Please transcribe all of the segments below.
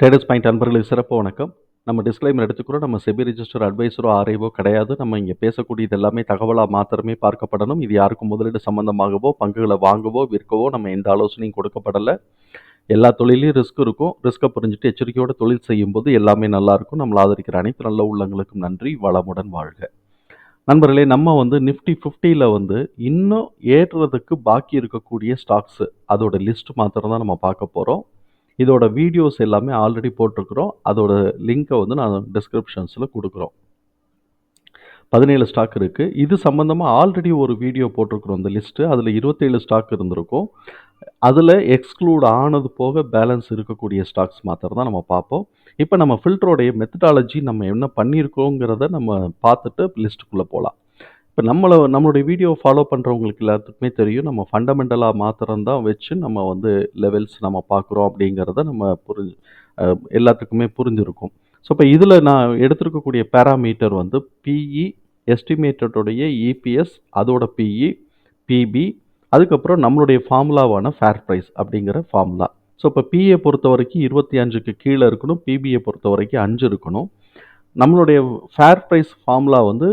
Traders point அன்பர்களுக்கு சிறப்பு வணக்கம். நம்ம டிஸ்க்ளைமர் எடுத்துக்கிறோம். நம்ம செபி ரிஜிஸ்டர் அட்வைசரோ ஆரையவோ கிடையாது. நம்ம இங்கே பேசக்கூடியது எல்லாமே தகவலாக மாத்திரமே பார்க்கப்படணும். இது யாருக்கும் முதலீடு சம்பந்தமாகவோ பங்குகளை வாங்கவோ விற்கவோ நம்ம எந்த ஆலோசனையும் கொடுக்கப்படலை. எல்லா தொழிலையும் ரிஸ்க் இருக்கும். ரிஸ்க்கை புரிஞ்சுட்டு எச்சரிக்கையோட தொழில் செய்யும்போது எல்லாமே நல்லாயிருக்கும் நம்மளை ஆதரிக்கிற அனைத்து நல்ல உள்ளங்களுக்கும் நன்றி. வளமுடன் வாழ்க. நண்பர்களே நம்ம வந்து நிஃப்டி ஃபிஃப்டியில் வந்து இன்னும் ஏற்றுறதுக்கு பாக்கி இருக்கக்கூடிய ஸ்டாக்ஸு அதோட லிஸ்ட் மாத்திரம் தான் நம்ம பார்க்க போகிறோம் இதோட வீடியோஸ் எல்லாமே ஆல்ரெடி போட்டிருக்கிறோம். அதோட லிங்க்கை வந்து நான் டிஸ்கிரிப்ஷன்ஸில் கொடுக்குறோம். பதினேழு ஸ்டாக் இருக்குது இது சம்மந்தமாக ஆல்ரெடி ஒரு வீடியோ போட்டிருக்கிறோம் இந்த லிஸ்ட்டு அதில் இருபத்தேழு ஸ்டாக் இருந்திருக்கும். அதில் எக்ஸ்க்ளூட் ஆனது போக பேலன்ஸ் இருக்கக்கூடிய ஸ்டாக்ஸ் மாத்திரம் தான் நம்ம பார்ப்போம். இப்போ நம்ம ஃபில்டரோடைய மெத்தடாலஜி நம்ம என்ன பண்ணியிருக்கோங்கிறத நம்ம பார்த்துட்டு லிஸ்ட்டுக்குள்ளே போகலாம் இப்போ நம்மளை நம்மளுடைய வீடியோ ஃபாலோ பண்ணுறவங்களுக்கு எல்லாத்துக்குமே தெரியும். நம்ம ஃபண்டமெண்டலாக மாத்திரம் தான் வச்சு நம்ம வந்து லெவல்ஸ் நம்ம பார்க்குறோம் அப்படிங்கிறத நம்ம புரிஞ்சு அஹ், எல்லாத்துக்குமே புரிஞ்சிருக்கும். ஸோ இப்போ இதில் நான் எடுத்திருக்கக்கூடிய பேராமீட்டர் வந்து பிஇ எஸ்டிமேட்டடுடைய இபிஎஸ் அதோட பிஇ பிபி அதுக்கப்புறம் நம்மளுடைய ஃபார்முலாவான ஃபேர் ப்ரைஸ் அப்படிங்கிற ஃபார்முலா ஸோ இப்போ பிஏ பொறுத்த வரைக்கும் இருபத்தி அஞ்சுக்கு கீழே இருக்கணும் பிபியை பொறுத்த வரைக்கும் அஞ்சு இருக்கணும். நம்மளுடைய ஃபேர் ப்ரைஸ் ஃபார்முலா வந்து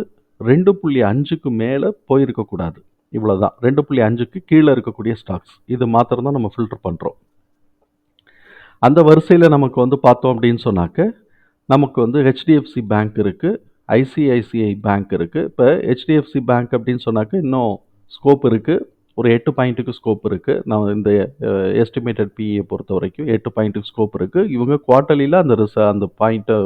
ரெண்டு புள்ளி அஞ்சுக்கு மேலே போயிருக்கக்கூடாது. இவ்வளோதான் ரெண்டு புள்ளி அஞ்சுக்கு கீழே இருக்கக்கூடிய ஸ்டாக்ஸ். இது மாத்திரம் தான் நம்ம ஃபில்டர் பண்ணுறோம் அந்த வரிசையில் நமக்கு வந்து பார்த்தோம் அப்படின்னு சொன்னாக்க நமக்கு வந்து ஹெச்டிஎஃப்சி பேங்க் இருக்குது ஐசிஐசிஐ பேங்க் இருக்குது இப்போ ஹெச்டிஎஃப்சி பேங்க் அப்படின்னு சொன்னாக்க இன்னும் ஸ்கோப் இருக்குது ஒரு எட்டு பாயிண்ட்டுக்கு ஸ்கோப் இருக்குது நான் இந்த எஸ்டிமேட்டட் பிஏ பொறுத்த வரைக்கும் எட்டு பாயிண்ட்டுக்கு ஸ்கோப் இருக்குது இவங்க குவார்ட்டர்லியில் அந்த ரிச அந்த பாயிண்ட்டை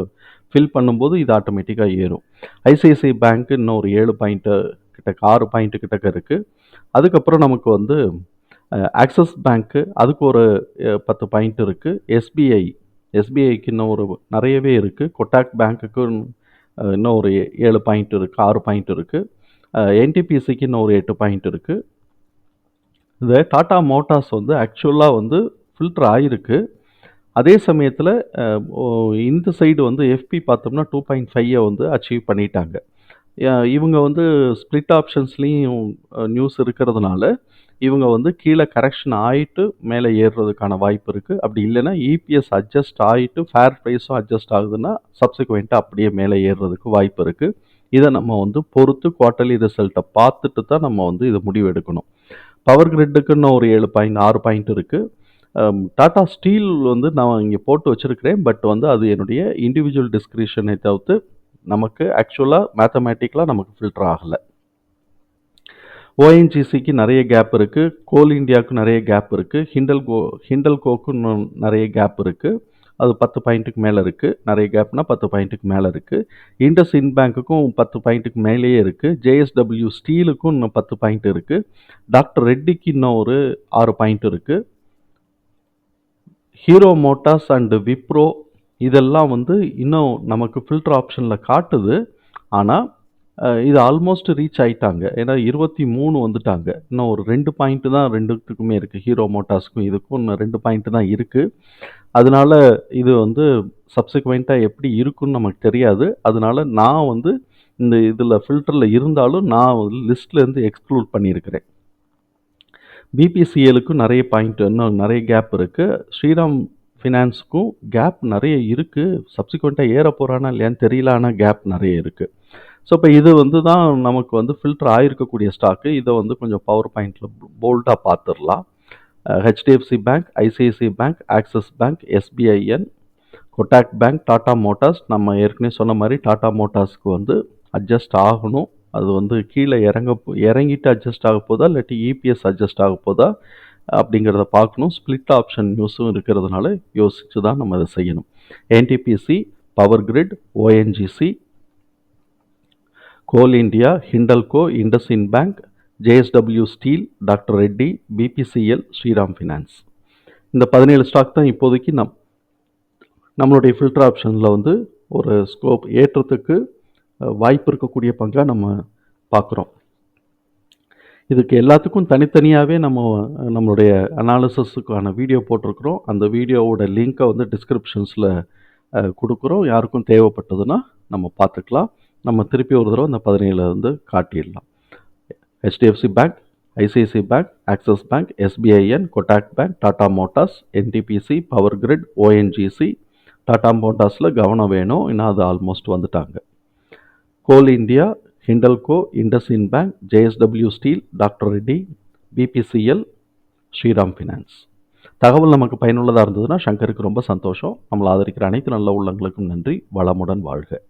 ஃபில் பண்ணும்போது இது ஆட்டோமேட்டிக்காக ஏறும். ஐசிஐசிஐ பேங்க்கு இன்னும் ஒரு ஏழு பாயிண்ட்டு கிட்டக்க ஆறு பாயிண்ட்டு கிட்டக்க இருக்குது அதுக்கப்புறம் நமக்கு வந்து ஆக்சிஸ் பேங்க்கு அதுக்கு ஒரு பத்து பாயிண்ட் இருக்குது எஸ்பிஐ எஸ்பிஐக்கு இன்னும் ஒரு நிறையவே இருக்குது கொட்டாக் பேங்க்குக்கு இன்னும் ஒரு ஏழு பாயிண்ட் இருக்குது ஆறு பாயிண்ட் இருக்குது என்டிபிசிக்கு இன்னும் ஒரு எட்டு பாயிண்ட் இருக்குது இந்த டாடா மோட்டார்ஸ் வந்து ஆக்சுவலாக வந்து ஃபில்டர் ஆகிருக்கு அதே சமயத்தில் இந்த சைடு வந்து எஃபி பார்த்தோம்னா டூ பாயிண்ட் ஃபைவை வந்து அச்சீவ் பண்ணிட்டாங்க. இவங்க வந்து ஸ்ப்ளிட் ஆப்ஷன்ஸ்லேயும் நியூஸ் இருக்கிறதுனால இவங்க வந்து கீழே கரெக்ஷன் ஆகிட்டு மேலே ஏறுறதுக்கான வாய்ப்பு இருக்குது அப்படி இல்லைன்னா இபிஎஸ் அட்ஜஸ்ட் ஆகிட்டு ஃபேர் ப்ரைஸும் அட்ஜஸ்ட் ஆகுதுன்னா சப்சிக்வெண்ட்டாக அப்படியே மேலே ஏறுறதுக்கு வாய்ப்பு இருக்குது இதை நம்ம வந்து பொறுத்து குவார்ட்டர்லி ரிசல்ட்டை பார்த்துட்டு தான் நம்ம வந்து இதை முடிவு எடுக்கணும். பவர் கிரிட்டுக்குன்னு ஒரு ஏழு பாயிண்ட் ஆறு பாயிண்ட் இருக்குது டாடா ஸ்டீல் வந்து நான் இங்கே போட்டு வச்சுருக்கிறேன். பட் வந்து அது என்னுடைய இண்டிவிஜுவல் டிஸ்கிரிப்ஷனை தவிர்த்து நமக்கு ஆக்சுவலாக மேத்தமேட்டிக்கலாக நமக்கு ஃபில்டர் ஆகலை. ஓஎன்ஜிசிக்கு நிறைய கேப் இருக்குது கோல் இந்தியாவுக்கு நிறைய கேப் இருக்குது ஹிண்டல் கோ ஹிண்டல் கோக்கு இன்னும் நிறைய கேப் இருக்குது அது பத்து பாயிண்ட்டுக்கு மேலே இருக்குது நிறைய கேப்னா பத்து பாயிண்ட்டுக்கு மேலே இருக்குது இண்டஸ் இன் பேங்க்குக்கும் பத்து பாயிண்ட்டுக்கு மேலேயே இருக்குது ஜேஎஸ்டபிள்யூ ஸ்டீலுக்கும் இன்னும் பத்து பாயிண்ட் இருக்குது டாக்டர் ரெட்டிக்கு இன்னும் ஒரு ஆறு பாயிண்ட் இருக்குது ஹீரோ மோட்டார்ஸ் அண்டு விப்ரோ இதெல்லாம் வந்து இன்னும் நமக்கு ஃபில்டர் ஆப்ஷனில் காட்டுது. ஆனால் இது ஆல்மோஸ்ட் ரீச் ஆகிட்டாங்க ஏன்னா இருபத்தி மூணு வந்துட்டாங்க. இன்னும் ஒரு ரெண்டு பாயிண்ட்டு தான் ரெண்டுத்துக்குமே இருக்குது ஹீரோ மோட்டார்ஸ்க்கும் இதுக்கும் இன்னும் ரெண்டு பாயிண்ட்டு தான் இருக்குது அதனால இது வந்து சப்சிக்வெண்ட்டாக எப்படி இருக்குன்னு நமக்கு தெரியாது. அதனால் நான் வந்து இந்த இதில் ஃபில்டரில் இருந்தாலும் நான் லிஸ்ட்லேருந்து எக்ஸ்க்ளூட் பண்ணியிருக்கிறேன். பிபிசிஎலுக்கும் நிறைய பாயிண்ட் இன்னும் நிறைய கேப் இருக்குது ஸ்ரீராம் ஃபினான்ஸுக்கும் கேப் நிறைய இருக்குது சப்சிக்வெண்ட்டாக ஏற போகிறானா இல்லையான்னு தெரியல ஆனால் கேப் நிறைய இருக்குது ஸோ இப்போ இது வந்து தான் நமக்கு வந்து ஃபில்டர் ஆகிருக்கக்கூடிய ஸ்டாக்கு இதை வந்து கொஞ்சம் பவர் பாயிண்டில் போல்டாக பார்த்துடலாம் HDFC bank ICICI bank Axis bank SBIN Kotak bank Tata Motors நம்ம ஏற்கனவே சொன்ன மாதிரி டாடா மோட்டார்ஸ்க்கு வந்து அட்ஜஸ்ட் ஆகணும். அது வந்து கீழே இறங்க இறங்கிட்டு அட்ஜஸ்ட் ஆக போதா இல்லாட்டி இபிஎஸ் அட்ஜஸ்ட் ஆக போதா அப்படிங்கிறத பார்க்கணும். ஸ்ப்ளிட் ஆப்ஷன் நியூஸும் இருக்கிறதுனால யோசித்து தான் நம்ம அதை செய்யணும். NTPC power grid ONGC coal India Hindalco IndusInd bank JSW steel doctor Reddy BPCL Shriram finance இந்த பதினேழு ஸ்டாக் தான் இப்போதைக்கு நம் நம்மளுடைய ஃபில்டர் ஆப்ஷனில் வந்து ஒரு ஸ்கோப் ஏற்றத்துக்கு வாய்ப்பு இருக்கக்கூடிய பங்காக நம்ம பார்க்குறோம் இதுக்கு எல்லாத்துக்கும் தனித்தனியாகவே நம்ம நம்மளுடைய அனாலிசஸுக்கான வீடியோ போட்டிருக்கிறோம். அந்த வீடியோவோட லிங்க்கை வந்து டிஸ்கிரிப்ஷன்ஸில் கொடுக்குறோம். யாருக்கும் தேவைப்பட்டதுன்னா நம்ம பார்த்துக்கலாம். நம்ம திருப்பி ஒரு தடவை அந்த பதினேழில் வந்து காட்டிடலாம். HDFC bank ICICI bank Axis bank SBIN Kotak bank Tata Motors NTPC power grid ONGC Tata மோட்டார்ஸில் கவனம் வேணும். ஏன்னா அது ஆல்மோஸ்ட் வந்துட்டாங்க. Coal India Hindalco IndusInd bank JSW steel doctor Reddy BPCL Shriram finance தகவல் நமக்கு பயனுள்ளதாக இருந்ததுன்னா சங்கருக்கு ரொம்ப சந்தோஷம். நம்மளை ஆதரிக்கிற அனைத்து நல்ல உள்ளங்களுக்கும் நன்றி. வளமுடன் வாழ்க.